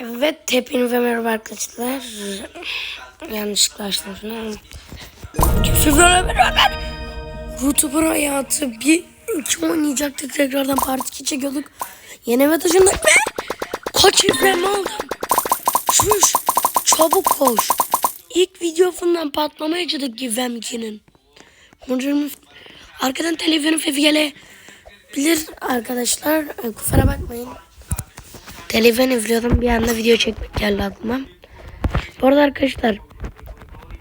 Evet hepinize merhaba arkadaşlar. Yanlışlıkla açtım şunu. Sizlerle beraber YouTuber hayatı bir iki oynayacaktık tekrardan part 2 çekiyorduk. Yeni eve taşındık ve kaç ifrem aldım. Şuş çabuk koş. İlk videosundan patlamaya yaşadık Gizem 2'nin. Mucurumuz arkadan telefonu fefiyele bilir arkadaşlar. Ee, Kusura bakmayın. Telefon üflüyordum bir anda video çekmek geldi aklıma. Bu arada arkadaşlar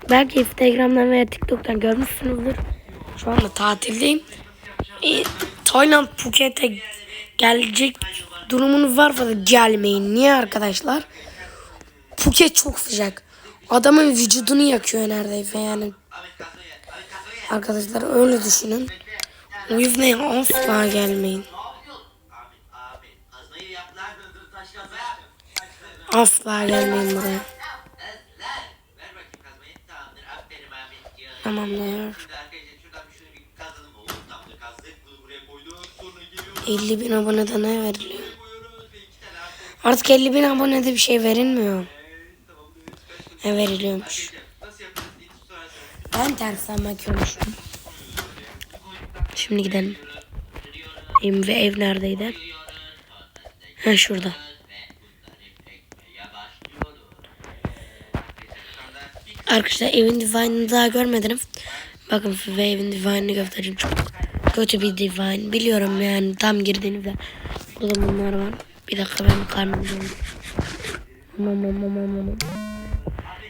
belki Instagram'dan veya TikTok'tan görmüşsünüzdür. Şu anda tatildeyim. E, Tayland Phuket'e gelecek durumunuz varsa da gelmeyin. Niye arkadaşlar? Phuket çok sıcak. Adamın vücudunu yakıyor neredeyse yani. Arkadaşlar öyle düşünün. O yüzden asla gelmeyin. Asla gelmeyin buraya. Tamamdır. 50 bin abonede ne veriliyor? Artık 50 bin abonede bir şey verilmiyor. Ne veriliyormuş? Ben tersten bakıyormuşum. Şimdi gidelim. Ve ev neredeydi? Ha şurada. Arkadaşlar evin divine'ını daha görmedim. Bakın size evin divine'ını göstereceğim. Çok kötü bir divine. Biliyorum yani tam girdiğinizde. Burada bunlar var. Bir dakika benim karnım doldu. Aman aman aman aman.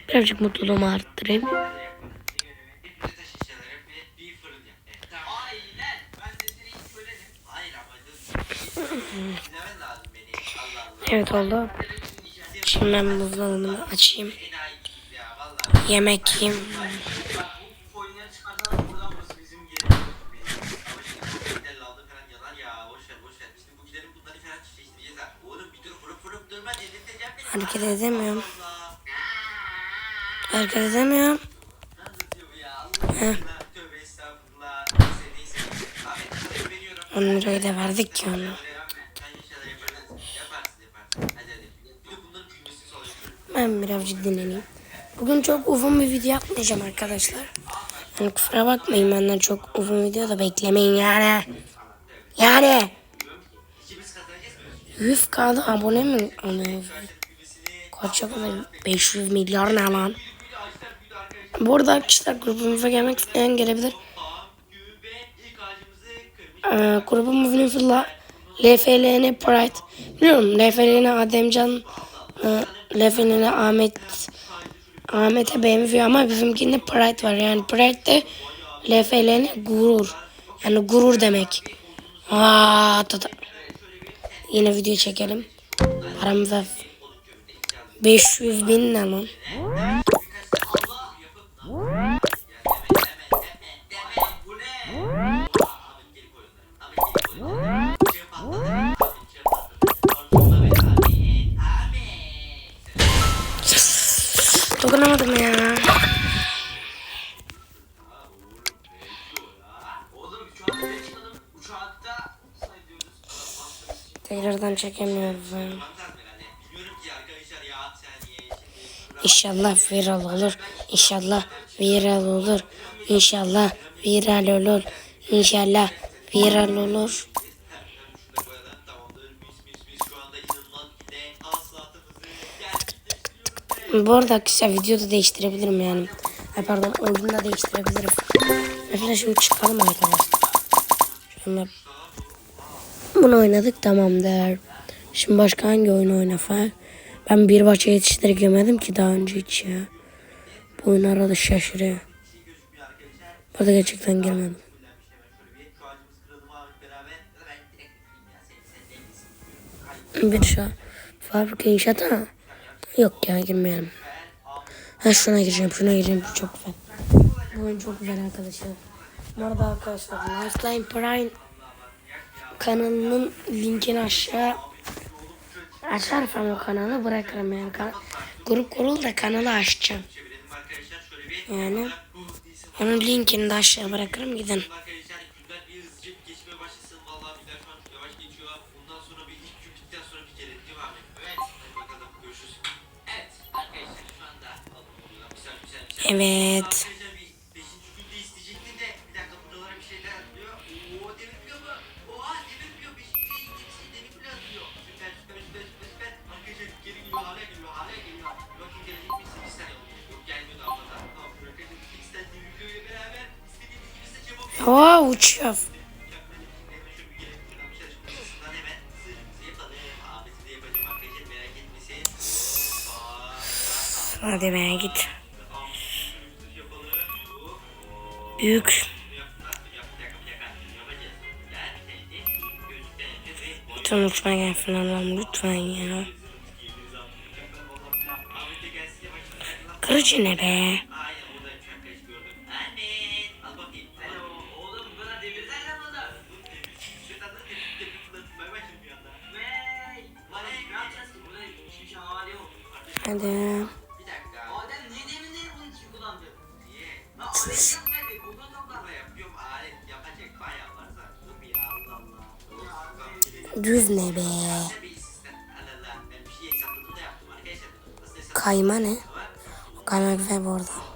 Birazcık mutluluğumu arttırayım. Evet oldu. Şimdi ben buzdolabını açayım. Yemek yiyeyim. Hareket edemiyorum. Hareket edemiyorum. Veriyorum. 10 lirayı da verdik ki onu. Ben inşallah yaparsın. Yaparsın yaparsın. Hadi hadi. Bir de bunların büyümesini sağlayalım. Ben birazcık dinleneyim. Bugün çok uzun bir video yapmayacağım arkadaşlar. Yani kusura bakmayın benden çok uzun video da beklemeyin yani. Yani. İkimiz kazanacağız mı? 100 kda abone mi oluyor? Kaç yapılır? 500 milyar ne lan? Bu arada arkadaşlar grubumuza gelmek isteyen gelebilir. Ee, grubumuzun ismi LFLN Pride. Biliyorum LFLN Ademcan, e, LFLN Ahmet, Ahmet'e benziyor ama bizimkinde Pride var. Yani Pride de LFLN gurur. Yani gurur demek. Aa, tata. Yine video çekelim. Aramızda 500 bin ne lan? Tekrardan şimdi. İnşallah viral olur. İnşallah viral olur. İnşallah viral olur. İnşallah viral olur. Bu arada kısa videoda değiştirebilirim yani. Ay pardon oyunu da değiştirebilirim. Mesela şimdi çıkalım arkadaşlar. Şunlar. Bunu oynadık tamamdır. Şimdi başka hangi oyun oynasak? Ben bir başa yetiştirip yemedim ki daha önce hiç ya. Bu oyun arada şaşırıyor. Burada gerçekten girmedim. Bir şu fabrika inşaat ha. Yok ya girmeyelim. Ha şuna gireceğim şuna gireceğim çok güzel. Bu oyun çok güzel arkadaşlar. Bu arada arkadaşlar Lifeline Prime kanalının linkini aşağı açarsam o kanalı bırakırım yani. Kan grup kurul da kanalı açacağım. Yani onun linkini de aşağı bırakırım gidin. Evet. Oha uçuyor. Hadi be git. Büyük. Lütfen uçma gel falan lütfen ya. Kırıcı ne be? geldin. Düz ne be? Kayma ne? O kayma güzel bu arada.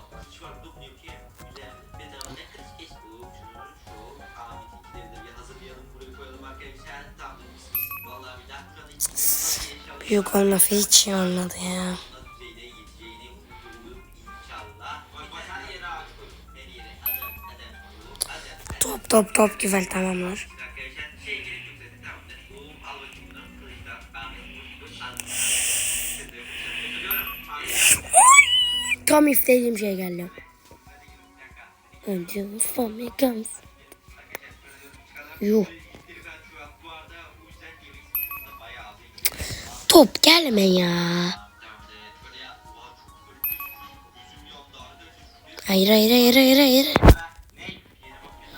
Yok olmadı hiç iyi olmadı ya. Top top top güzel tamamlar. Tam istediğim şey geldi. Önce ufam yıkansın. Yuh. Top gelme ya. Hayır hayır hayır hayır hayır.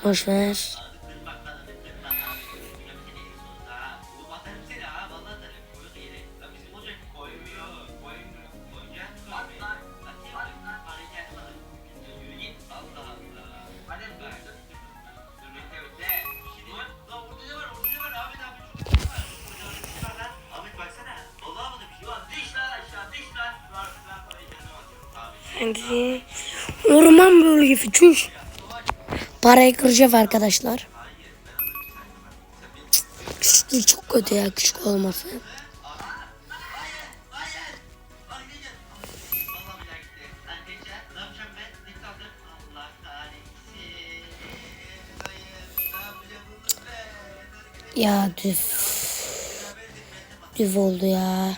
Boş ver. Çünkü orman bölgesi çüş. Parayı kıracağım arkadaşlar. Küçüklüğü çok kötü ya küçük olması. Ya düz. Düz oldu ya.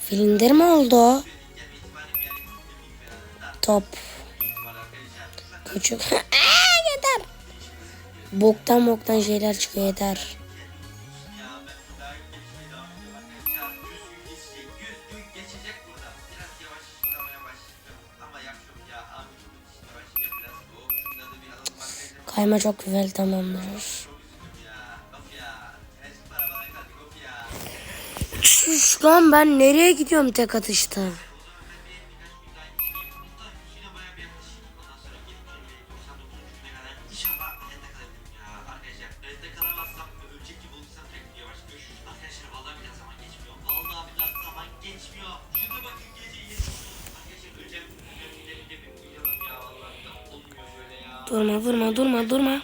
Filmdir mi oldu? Top. Küçük. yeter. Boktan boktan şeyler çıkıyor yeter. Kayma çok güzel tamamlanır. Çüş lan ben nereye gidiyorum tek atışta? Vurma vurma durma durma.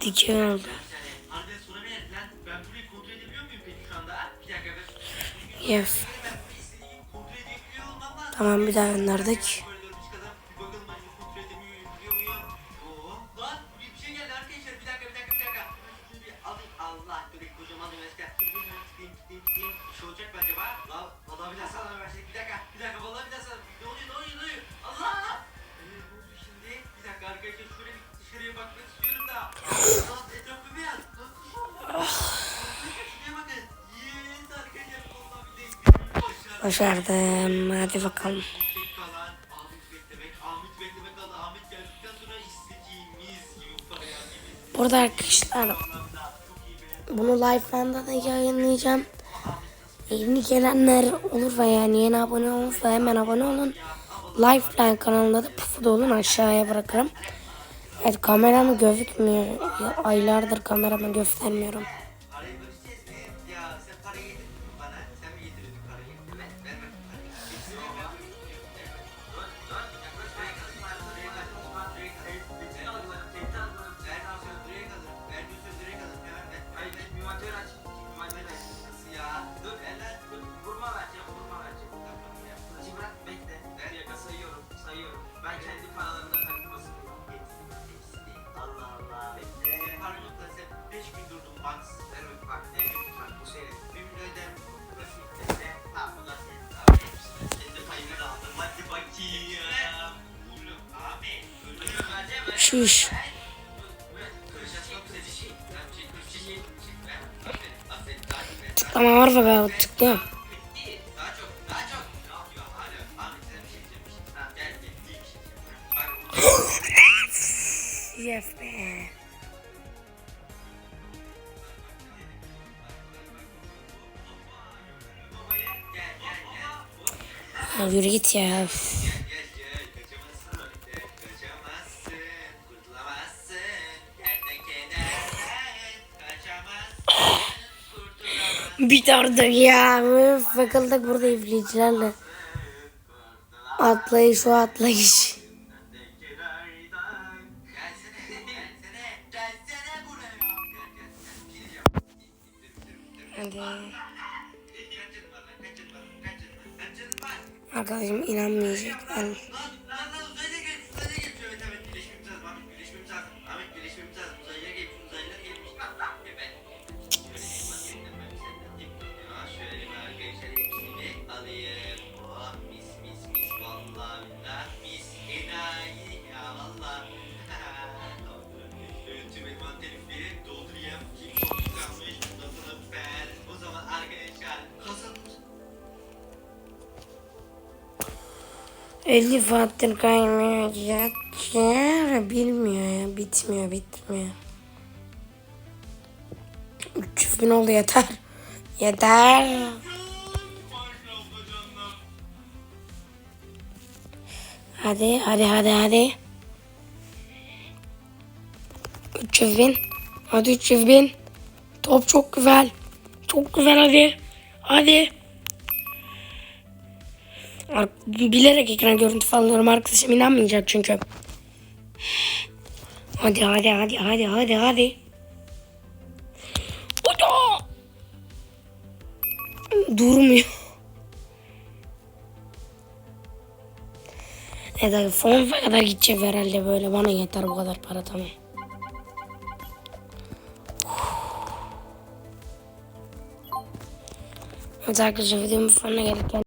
Dikey oldu. Yes. Tamam bir daha gönderdik. Başardım. Hadi bakalım. Burada arkadaşlar bunu live'dan da yayınlayacağım. Yeni gelenler olur ve yani yeni abone olun ve hemen abone olun. Lifeline kanalında da pufuda olun aşağıya bırakırım. Evet kameramı gözükmüyor. Aylardır kameramı göstermiyorum. Gel. İyi bir şey diyeceğim. Bak. Yes be. Yürü git ya. Lan? Kaç canın var? Kaç canın var? Kaç canın var? Arkadaşım inanmayacak. Ben 50 saattir kaymıyor. Ya, ya, bilmiyor ya. Bitmiyor bitmiyor. 300 bin oldu yeter. Yeter. Hadi hadi hadi hadi. 300 bin. Hadi 300 bin. Top çok güzel. Çok güzel hadi. Hadi. Bilerek ekran görüntü falan alıyorum arkadaşım inanmayacak çünkü. Hadi hadi hadi hadi hadi hadi. Hadi. Durmuyor. Evet abi sonsuza kadar gidecek herhalde böyle bana yeter bu kadar para tamam. Evet arkadaşlar videomun sonuna geldik.